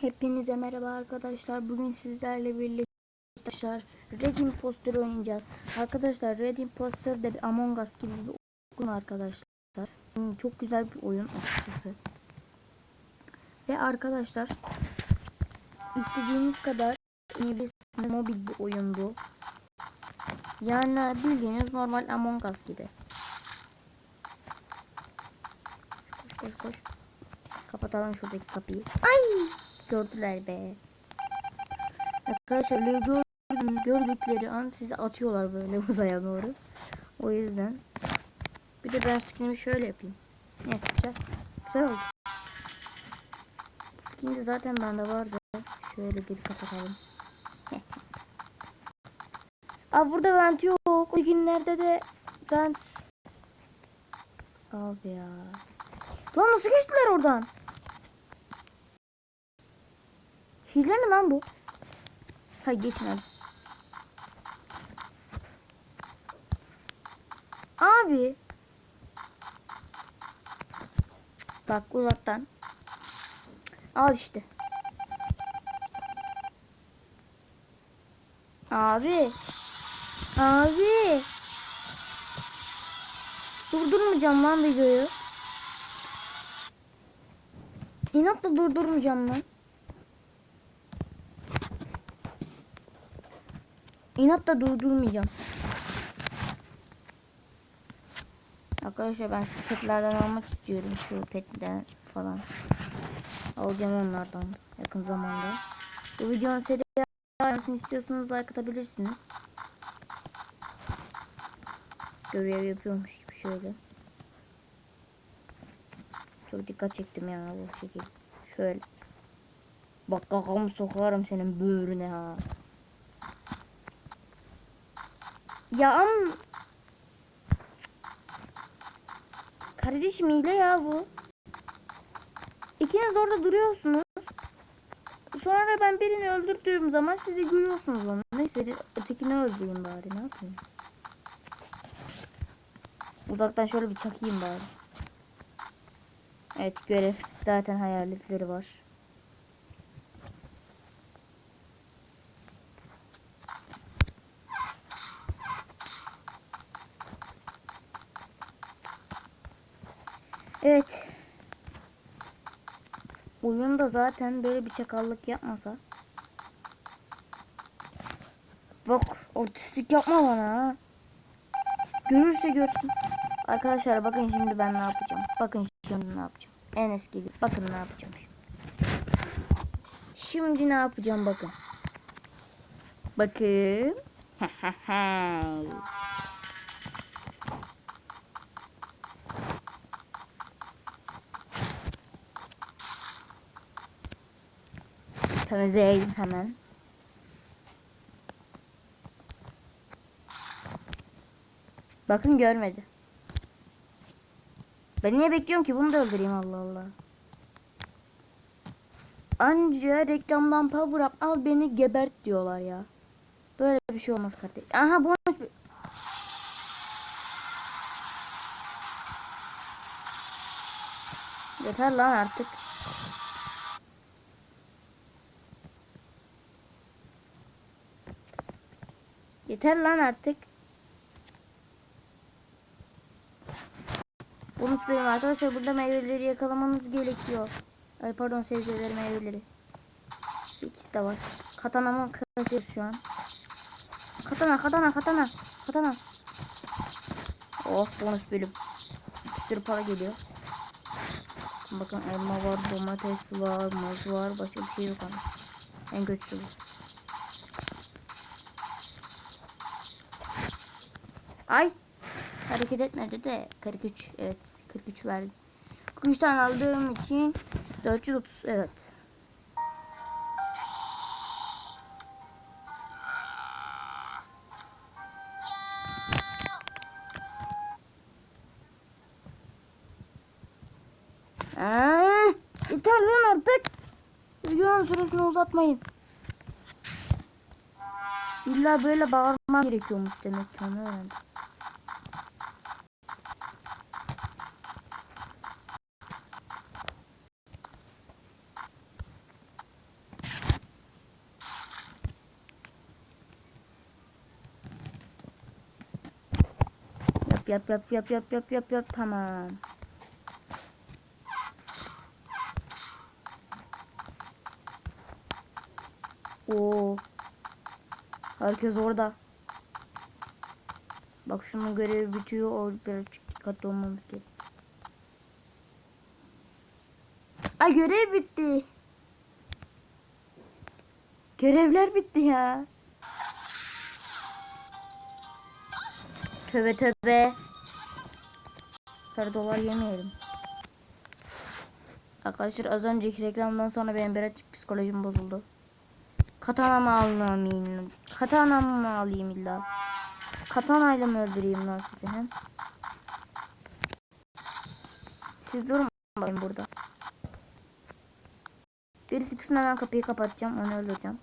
Hepinize merhaba arkadaşlar. Bugün sizlerle birlikte arkadaşlar Red Imposter oynayacağız. Arkadaşlar Red Imposter de bir Among Us gibi bir oyun arkadaşlar. Hmm, Çok güzel bir oyun açıkçası. Ve arkadaşlar istediğiniz kadar. Mobil bir oyun bu. Yani bildiğiniz normal Among Us gibi. Koş koş koş. Kapatalım şuradaki kapıyı. Ay! Gördüler be. Arkadaşlar gördüm, gördükleri an sizi atıyorlar böyle uzaya doğru. O yüzden. Bir de ben skinimi şöyle yapayım. Evet güzel. Güzel oldu. Skin zaten bende vardı. Şöyle bir kapatalım. Aa burada vent yok. O günlerde de vent. Abi ya. Lan nasıl geçtiler oradan? Hile mi lan bu? Ha geçmedi. Abi. Bak uzaktan. Al işte. Abi. Abi. Durdurmayacağım lan videoyu. İnatla durdurmayacağım lan. İnatla durdurmayacağım. Arkadaşlar ben şu petlerden almak istiyorum. Şu petten falan. Alacağım onlardan yakın zamanda. Bu videonun seri istiyorsanız like atabilirsiniz. Görev yapıyormuş gibi şöyle. Çok dikkat çektim ya bu şekilde. Şöyle. Bak kakamı sokarım senin böğrüne ha. Ya am Kardeşim hile ya bu. İkiniz orada duruyorsunuz. Sonra ben birini öldürdüğüm zaman sizi görüyorsunuz onu. Neyse ötekini öldüreyim bari ne yapayım. Uzaktan şöyle bir çakayım bari. Evet görev zaten hayaletleri var. Evet. Oyunda zaten böyle bir çakallık yapmasa. Bak otistik yapma bana ha. Görürse görsün. Arkadaşlar bakın şimdi ben ne yapacağım. Bakın şimdi ne yapacağım. Enes gibi. Bakın ne yapacağım. Şimdi ne yapacağım bakın. Bakın. Temizleyelim hemen. Bakın görmedi. Ben niye bekliyorum ki bunu da öldüreyim Allah Allah. Anca reklamdan power up al beni gebert diyorlar ya. Böyle bir şey olmaz kardeş. Aha bonus. Yeter lan artık. Yeter lan artık. Bonus benim arkadaşlar burada meyveleri yakalamanız gerekiyor. Ay pardon sebzeleri meyveleri. İkisi de var. Katanamı kıracağız şu an. Katana katana katana katana. Oh bonus bölüm. Bir sürü para geliyor. Bakın elma var, domates var, muz var, başka bir şey yok ama. En kötüsü bu. Ay. Hareket etmedi de 43. Evet. 43 verdi. 43 tane aldığım için 430. Evet. Aa, yeter lan artık. Videonun süresini uzatmayın. İlla böyle bağırmam gerekiyormuş demek ki onu öğrendim. Yap yap yap yap yap yap yap tamam. Oo. Herkes orada. Bak şunun görevi bitiyor. O birazcık dikkatli olmamız gerek. Ay görev bitti. Görevler bitti ya. Töbe töbe. Sarı dolar yemeyelim. Arkadaşlar az önceki reklamdan sonra benim birazcık psikolojim bozuldu. Katana mı alayım? Katana mı alayım illa? Katanayla mı öldüreyim lan sizi hem? Siz durun bakayım burada. Birisi çıksın hemen kapıyı kapatacağım. Onu öldüreceğim.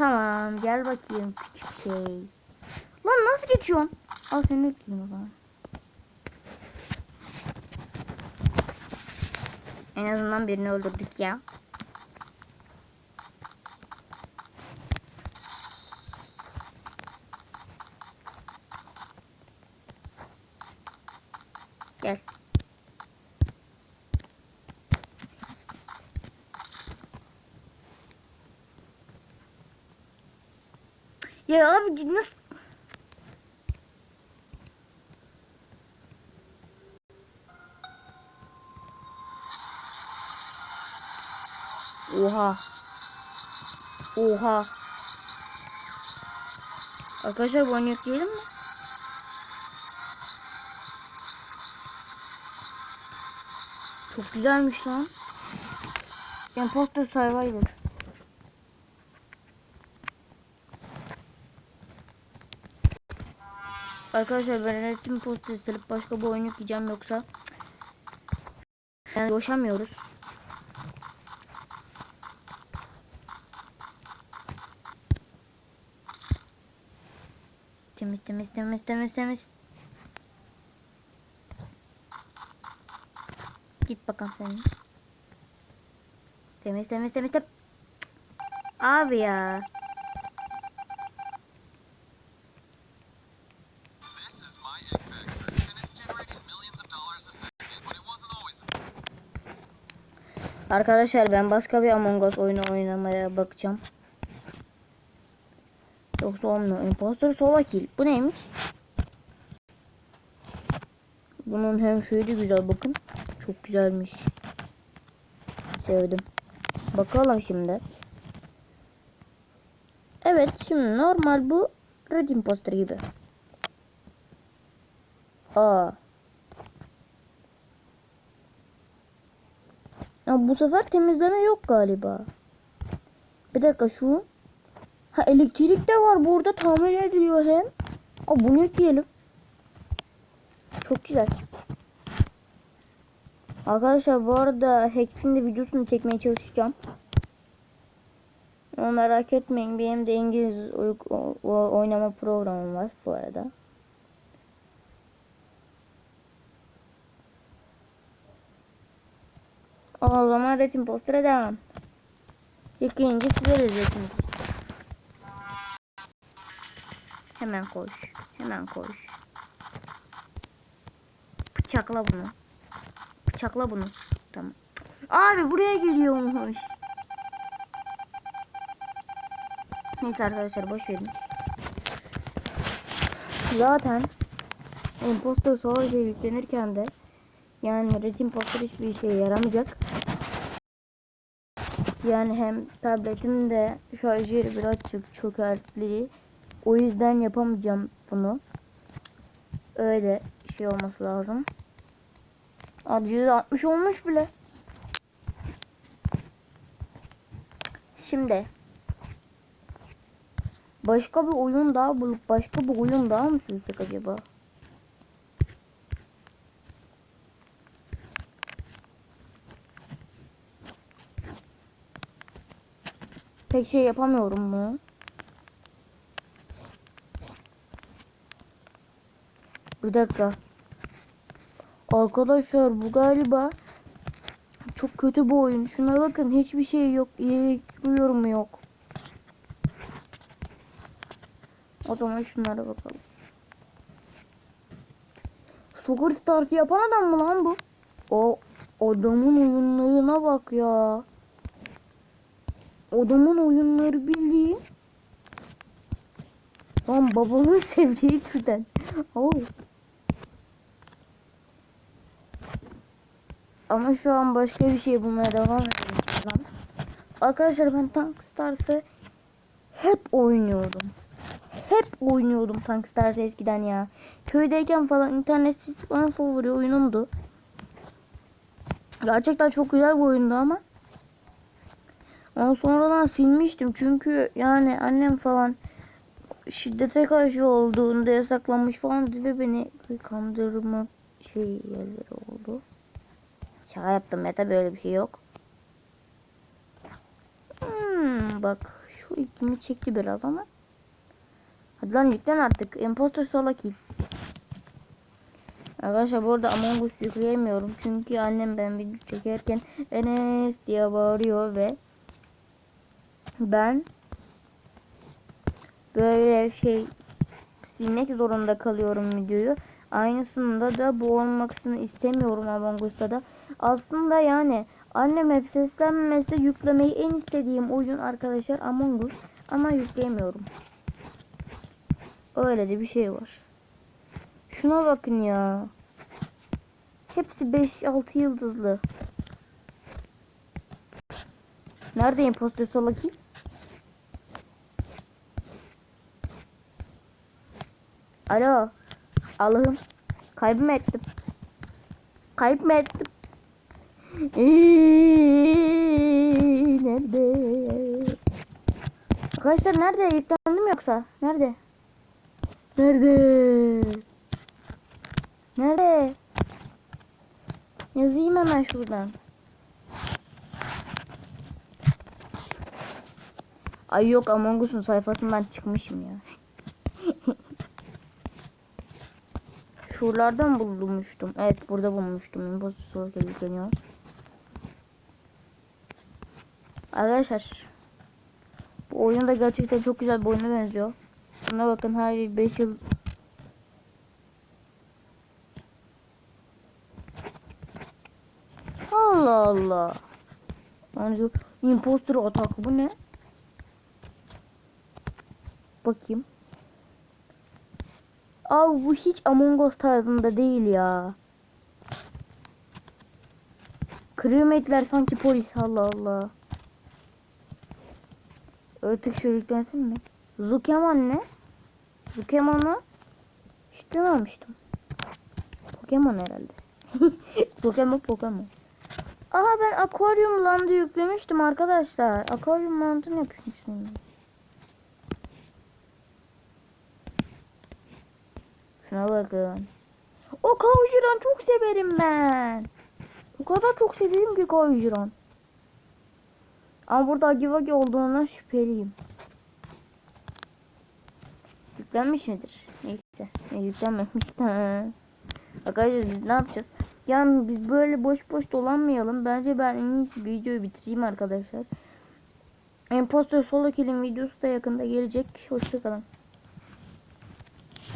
Tamam gel bakayım küçük şey. Lan nasıl geçiyorsun? Al seni öldüreyim o zaman. En azından birini öldürdük ya. Gel. Ya abi nasıl Oha. Oha. Arkadaşlar bu oyunu yükleyelim mi? Çok güzelmiş lan. Imposter Survivor. Arkadaşlar ben Red Imposter silip başka bir oyun yükleyeceğim yoksa yani coşamıyoruz. Temiz temiz temiz temiz temiz. Git bakalım sen. Temiz temiz temiz temiz. Abi ya. Arkadaşlar ben başka bir Among Us oyunu oynamaya bakacağım. Yoksa olmuyor. Imposter solo kill. Bu neymiş? Bunun hem şeyi de güzel bakın. Çok güzelmiş. Sevdim. Bakalım şimdi. Evet şimdi normal bu Red Imposter gibi. Aa. Ya bu sefer temizleme yok galiba. Bir dakika şu. Ha elektrik de var burada tamir ediliyor hem. Aa bunu ekleyelim. Çok güzel. Arkadaşlar bu arada Hex'in de videosunu çekmeye çalışacağım. Ama merak etmeyin benim de İngiliz oy- o- o- oynama programım var bu arada. O zaman resim postere devam. Yükleyince sileriz resim. Hemen koş. Hemen koş. Bıçakla bunu. Bıçakla bunu. Tamam. Abi buraya geliyormuş. Neyse arkadaşlar boş verin. Zaten impostor sonra yüklenirken de yani Red Imposter hiçbir şeye yaramayacak. Yani hem tabletim de şarj yeri birazcık çökertli. O yüzden yapamayacağım bunu. Öyle şey olması lazım. Abi 160 olmuş bile. Şimdi başka bir oyun daha bulup başka bir oyun daha mı silsek acaba? Pek şey yapamıyorum mu? Bir dakika. Arkadaşlar bu galiba Çok kötü bu oyun. Şuna bakın hiçbir şey yok. İyi yorum yok. O zaman şunlara bakalım. Soccer Stars yapan adam mı lan bu? O adamın oyunlarına bak ya. Adamın oyunları bildiğin. Lan babamın sevdiği türden. Oy. Ama şu an başka bir şey bulmaya devam ediyorum. Arkadaşlar ben Tank Stars'ı hep oynuyordum. Hep oynuyordum Tank Stars'ı eskiden ya. Köydeyken falan internetsiz en favori oyunumdu. Gerçekten çok güzel bir oyundu ama. Onu sonradan silmiştim çünkü yani annem falan şiddete karşı olduğunda yasaklanmış falan dedi beni kandırma şey oldu. Şaka yaptım ya tabii öyle bir şey yok. Hmm, bak şu ilgimi çekti biraz ama. Hadi lan yüklen artık. Imposter Solaki. Arkadaşlar bu arada Among Us yükleyemiyorum. Çünkü annem ben video çekerken Enes diye bağırıyor ve ben böyle şey silmek zorunda kalıyorum videoyu. Aynısında da bu olmasını istemiyorum Among da. Aslında yani annem hep seslenmese yüklemeyi en istediğim oyun arkadaşlar Among Us. Ama yükleyemiyorum. Öyle de bir şey var. Şuna bakın ya. Hepsi 5-6 yıldızlı. Nerede impostor Solaki? Alo. Allah'ım. Kaybı mı ettim? Kayıp mı ettim? Nerede? Arkadaşlar nerede? Yüklendim yoksa? Nerede? Nerede? Nerede? Yazayım hemen şuradan. Ay yok Among Us'un sayfasından çıkmışım ya. Şuralardan bulmuştum. Evet burada bulmuştum. Imposter Soul'da yükleniyor. Arkadaşlar. Bu oyun da gerçekten çok güzel bir oyuna benziyor. Buna bakın her 5 yıl Allah Allah. Yani imposter atak bu ne? Bakayım. Abi bu hiç Among Us tarzında değil ya. Crewmate'ler sanki polis Allah Allah. Artık şöyle yüklensin mi? Zukeman ne? Zukeman'ı hiç duymamıştım. Pokemon herhalde. Pokemon Pokemon. Aha ben Aquarium Land'ı yüklemiştim arkadaşlar. Aquarium Land'ı ne Şuna bakın. O kavuşuran çok severim ben. O kadar çok severim ki kavuşuran. Ama burada Agivagi olduğundan şüpheliyim. Yüklenmiş midir? Neyse. E, yüklenmemiş. Arkadaşlar biz ne yapacağız? Yani biz böyle boş boş dolanmayalım. Bence ben en iyisi videoyu bitireyim arkadaşlar. Imposter Solo Kill'in videosu da yakında gelecek. Hoşçakalın.